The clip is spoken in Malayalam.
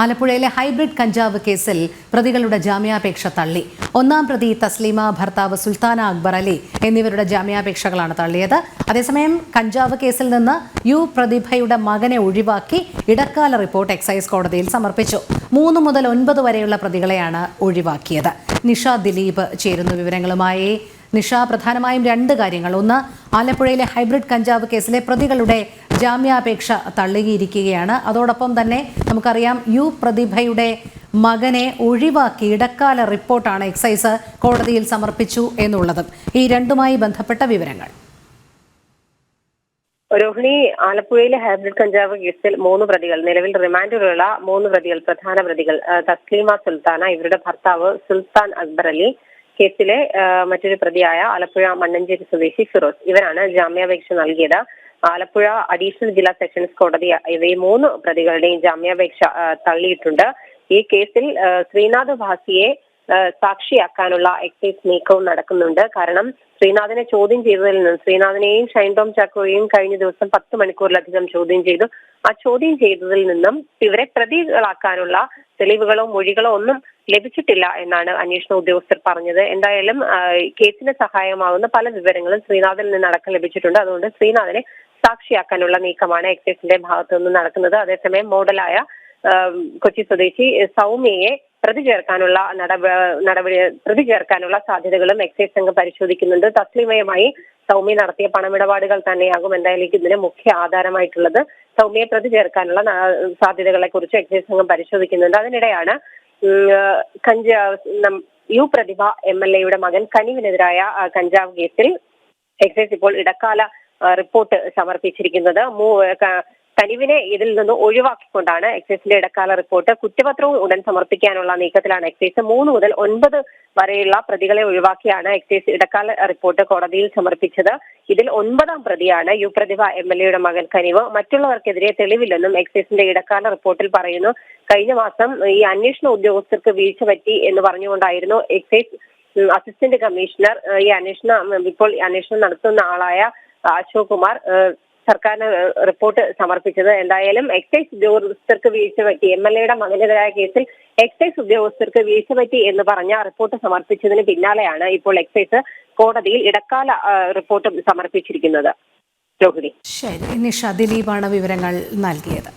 ആലപ്പുഴയിലെ ഹൈബ്രിഡ് കഞ്ചാവ് കേസിൽ പ്രതികളുടെ ജാമ്യാപേക്ഷ തള്ളി. ഒന്നാം പ്രതി തസ്ലീമ ഭർത്താവ് സുൽത്താന അക്ബർ അലി എന്നിവരുടെ ജാമ്യാപേക്ഷകളാണ് തള്ളിയത്. അതേസമയം കഞ്ചാവ് കേസിൽ നിന്ന് യു പ്രതിഭയുടെ മകനെ ഒഴിവാക്കി ഇടക്കാല റിപ്പോർട്ട് എക്സൈസ് കോടതിയിൽ സമർപ്പിച്ചു. മൂന്ന് മുതൽ ഒൻപത് വരെയുള്ള പ്രതികളെയാണ് ഒഴിവാക്കിയത്. നിഷ ദിലീപ് ചേരുന്ന വിവരങ്ങളുമായി നിഷ. പ്രധാനമായും രണ്ട് കാര്യങ്ങൾ. ഒന്ന് ആലപ്പുഴയിലെ ഹൈബ്രിഡ് കഞ്ചാവ് കേസിലെ പ്രതികളുടെ ജാമ്യാപേക്ഷ തള്ളിയിരിക്കുകയാണ്. അതോടൊപ്പം തന്നെ നമുക്കറിയാം യു പ്രതിഭയുടെ മകനെ ഒഴിവാക്കി ഇടക്കാല റിപ്പോർട്ടാണ് എക്സൈസ് കോടതിയിൽ സമർപ്പിച്ചു എന്നുള്ളതും. ഈ രണ്ടുമായി ബന്ധപ്പെട്ട വിവരങ്ങൾ. രോഹിണി ആലപ്പുഴയിലെ ഹൈബ്രിഡ് കഞ്ചാവ് കേസിൽ മൂന്ന് പ്രതികൾ നിലവിൽ റിമാൻഡിലുള്ള മൂന്ന് പ്രതികൾ പ്രധാന പ്രതികൾ തസ്ലീമ സുൽത്താന ഇവരുടെ ഭർത്താവ് സുൽത്താൻ അക്ബർ അലി കേസിലെ മറ്റൊരു പ്രതിയായ ആലപ്പുഴ മണ്ണഞ്ചേരി സ്വദേശി ഫിറോസ്. ഇവരാണ് ജാമ്യാപേക്ഷ നൽകിയത്. ആലപ്പുഴ അഡീഷണൽ ജില്ലാ സെഷൻസ് കോടതി ഇവയെ മൂന്ന് പ്രതികളുടെയും ജാമ്യാപേക്ഷ തള്ളിയിട്ടുണ്ട്. ഈ കേസിൽ ശ്രീനാഥ് ഭാസിയെ സാക്ഷിയാക്കാനുള്ള എക്സൈസ് നീക്കവും നടക്കുന്നുണ്ട്. കാരണം ശ്രീനാഥിനെ ചോദ്യം ചെയ്തതിൽ നിന്ന് ശ്രീനാഥിനെയും ഷൈൻ ടോം ചാക്കോയെയും കഴിഞ്ഞ ദിവസം പത്ത് മണിക്കൂറിലധികം ചോദ്യം ചെയ്തു. ആ ചോദ്യം ചെയ്തതിൽ നിന്നും ഇവരെ പ്രതികളാക്കാനുള്ള തെളിവുകളോ മൊഴികളോ ഒന്നും ലഭിച്ചിട്ടില്ല എന്നാണ് അന്വേഷണ ഉദ്യോഗസ്ഥർ പറഞ്ഞത്. എന്തായാലും കേസിന് സഹായമാവുന്ന പല വിവരങ്ങളും ശ്രീനാഥിൽ നിന്ന് അടക്കം ലഭിച്ചിട്ടുണ്ട്. അതുകൊണ്ട് ശ്രീനാഥിനെ സാക്ഷിയാക്കാനുള്ള നീക്കമാണ് എക്സൈസിന്റെ ഭാഗത്തു നിന്ന് നടക്കുന്നത്. അതേസമയം മോഡലായ കൊച്ചി സ്വദേശി സൗമ്യയെ പ്രതി ചേർക്കാനുള്ള നടപ- നടപടി പ്രതി ചേർക്കാനുള്ള സാധ്യതകളും എക്സൈസ് സംഘം പരിശോധിക്കുന്നുണ്ട്. തസ്ലിമയുമായി സൗമ്യ നടത്തിയ പണമിടപാടുകൾ തന്നെയാകും എന്തായാലും ഇതിന് മുഖ്യ ആധാരമായിട്ടുള്ളത്. സൗമ്യയെ പ്രതി ചേർക്കാനുള്ള സാധ്യതകളെ കുറിച്ച് എക്സൈസ് സംഘം പരിശോധിക്കുന്നുണ്ട്. അതിനിടെയാണ് കഞ്ചാവ് യു പ്രതിഭ എം എൽ എയുടെ മകൻ കനിവിനെതിരായ കഞ്ചാവ് കേസിൽ എക്സൈസ് ഇപ്പോൾ ഇടക്കാല റിപ്പോർട്ട് സമർപ്പിച്ചിരിക്കുന്നത്. കനിവിനെ ഇതിൽ നിന്ന് ഒഴിവാക്കിക്കൊണ്ടാണ് എക്സൈസിന്റെ ഇടക്കാല റിപ്പോർട്ട്. കുറ്റപത്രവും ഉടൻ സമർപ്പിക്കാനുള്ള നീക്കത്തിലാണ് എക്സൈസ്. മൂന്ന് മുതൽ ഒൻപത് വരെയുള്ള പ്രതികളെ ഒഴിവാക്കിയാണ് എക്സൈസ് ഇടക്കാല റിപ്പോർട്ട് കോടതിയിൽ സമർപ്പിച്ചത്. ഇതിൽ ഒൻപതാം പ്രതിയാണ് യു പ്രതിഭ എം എൽ എയുടെ മകൻ കനിവ്. മറ്റുള്ളവർക്കെതിരെ തെളിവില്ലെന്നും എക്സൈസിന്റെ ഇടക്കാല റിപ്പോർട്ടിൽ പറയുന്നു. കഴിഞ്ഞ മാസം ഈ അന്വേഷണ ഉദ്യോഗസ്ഥർക്ക് വീഴ്ച പറ്റി എന്ന് പറഞ്ഞുകൊണ്ടായിരുന്നു എക്സൈസ് അസിസ്റ്റന്റ് കമ്മീഷണർ ഈ അന്വേഷണം ഇപ്പോൾ അന്വേഷണം നടത്തുന്ന ആളായ അശോക് സർക്കാരിന് റിപ്പോർട്ട് സമർപ്പിച്ചത്. എന്തായാലും എക്സൈസ് ഉദ്യോഗസ്ഥർക്ക് വീഴ്ച പറ്റി. എം എൽ എയുടെ മകനെതിരായ കേസിൽ എക്സൈസ് ഉദ്യോഗസ്ഥർക്ക് വീഴ്ച പറ്റി എന്ന് പറഞ്ഞ റിപ്പോർട്ട് സമർപ്പിച്ചതിന് പിന്നാലെയാണ് ഇപ്പോൾ എക്സൈസ് കോടതിയിൽ ഇടക്കാല റിപ്പോർട്ടും സമർപ്പിച്ചിരിക്കുന്നത്. ശരി നിഷ ദിലീപാണ് വിവരങ്ങൾ നൽകിയത്.